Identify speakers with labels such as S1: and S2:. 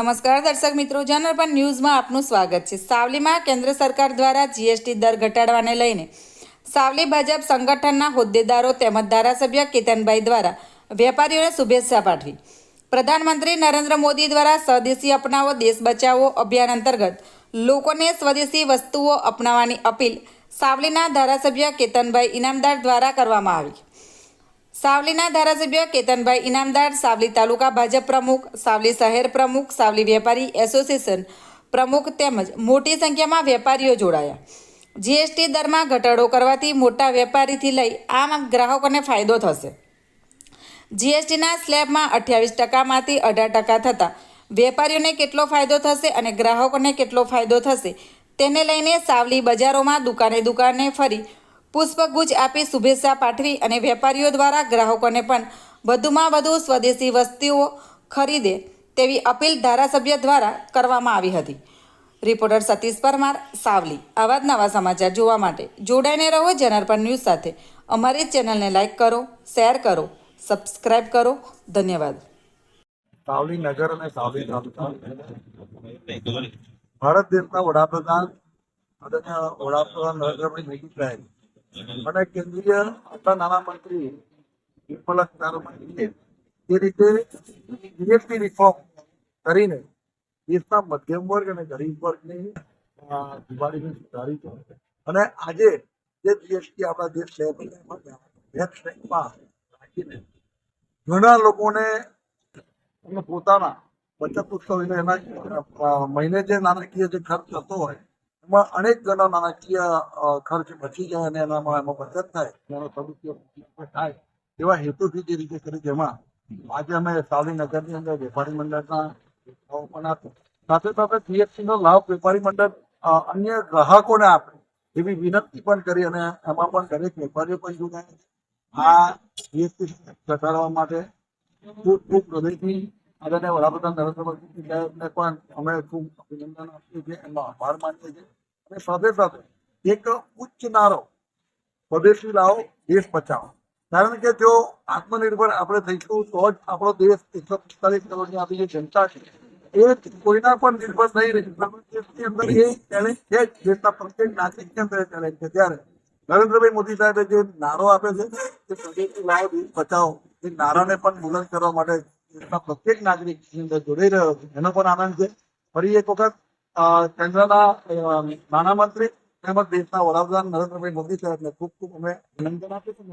S1: નમસ્કાર દર્શક મિત્રો જનરપન ન્યૂઝમાં આપનું સ્વાગત છે. સાવલીમાં કેન્દ્ર સરકાર દ્વારા જીએસટી દર ઘટાડવાને લઈને સાવલી ભાજપ સંગઠનના હોદ્દેદારો તેમજ ધારાસભ્ય કેતનભાઈ દ્વારા વેપારીઓને શુભેચ્છા પાઠવી. પ્રધાનમંત્રી નરેન્દ્ર મોદી દ્વારા સ્વદેશી અપનાવો, દેશ બચાવો અભિયાન અંતર્ગત લોકોને સ્વદેશી વસ્તુઓ અપનાવવાની અપીલ સાવલીના ધારાસભ્ય કેતનભાઈ ઇનામદાર દ્વારા કરવામાં આવી. સાવલીના ધારાસભ્ય કેતનભાઈ ઇનામદાર, સાવલી તાલુકા ભાજપ પ્રમુખ, સાવલી શહેર પ્રમુખ, સાવલી વેપારી એસોસિએશન પ્રમુખ તેમજ મોટી સંખ્યામાં વેપારીઓ જોડાયા. જીએસટી દરમાં ઘટાડો કરવાથી મોટા વેપારીથી લઈ આમ ગ્રાહકોને ફાયદો થશે. જીએસટીના સ્લેબમાં અઠ્યાવીસ ટકામાંથી અઢાર ટકા થતાં વેપારીઓને કેટલો ફાયદો થશે અને ગ્રાહકોને કેટલો ફાયદો થશે તેને લઈને સાવલી બજારોમાં દુકાને દુકાને ફરી પુષ્પગુચ્છ આપી શુભેચ્છા પાઠવી અને વેપારીઓ દ્વારા ગ્રાહકોને પણ વધુમાં વધુ સ્વદેશી વસ્તુઓ ખરીદે તેવી અપીલ ધારાસભ્ય દ્વારા કરવામાં આવી હતી. રિપોર્ટર સતીશ પરમાર સાવલી. આવા જ નવા સમાચાર જોવા માટે જોડાઈને રહો જનાર્પણ ન્યૂઝ સાથે. અમારી જ ચેનલને લાઇક કરો શેર કરો સબસ્ક્રાઇબ કરો. ધન્યવાદ.
S2: સાવલી નગર અને સાવલી તાલુકા. ભારત દેશના વડાપ્રધાન આદરણીય વડાપ્રધાન નરેન્દ્રભાઈ મોદી સાહેબ અને કેન્દ્રીય આપણા નાના મંત્રી નિર્મલા સીતારમણજીએ જે રીતે જીએસટી રિફોર્મ કરીને દેશના મધ્યમ વર્ગ અને ગરીબ વર્ગની દિવાળીને સુધારી છે. અને આજે જે જીએસટી આપણા દેશ શહેરમાં રાખીને ઘણા લોકોને પોતાના બચત ઉત્સવ એના મહિને જે નાણાકીય જે ખર્ચ થતો હોય એમાં અનેક ગણો નાણાકીય ખર્ચ બચી જાય અને એનામાં એમાં બચત થાય એનો સદુપયોગ થાય. એવા હેતુથી જે રીતે કરી જેમાં આજે અમે સાવલી નગરની અંદર વેપારી મંડળના ભાવ પણ આપ્યો સાથે સાથે જીએસટી નો લાભ વેપારી મંડળ અન્ય ગ્રાહકોને આપે એવી વિનંતી પણ કરી અને એમાં પણ દરેક વેપારીઓ પણ જોડાય આ જીએસટી ઘટાડવા માટે ખૂબ ખૂબ હૃદયથી આદરણીય વડાપ્રધાન નરેન્દ્ર મોદી સાહેબને પણ અમે ખૂબ અભિનંદન આપીએ છીએ. એમનો આભાર માનીએ છીએ. અને સાથે સાથે એક ઉચ્ચ નારો, સ્વદેશી લાવો, દેશ બચાવો. કારણ કે જો આત્મનિર્ભર આપણે થઈશું, તો જ આપણો દેશ એકસો પિસ્તાલીસ કરોડની આપણી જે જનતા છે, એ કોઈના પણ નિર્ભર નહીં રહે. દેશની અંદર એ ચેલેન્જ છે જ, દેશના પ્રત્યેક નાગરિકની અંદર ચેલેન્જ છે. ત્યારે નરેન્દ્રભાઈ મોદી સાહેબે જે નારો આપે છે તે સ્વદેશી લાવો, દેશ બચાવો, એ નારાને પણ બુલંદ કરવા માટે દેશના પ્રત્યેક નાગરિકની અંદર જોડાઈ રહ્યો છે. એનો પણ આનંદ છે. ફરી એક વખત અ, કેન્દ્રના અ, નાણામંત્રી તેમજ દેશના વડાપ્રધાન નરેન્દ્રભાઈ મોદી સાહેબને ખૂબ ખૂબ અમે અભિનંદન આપીશું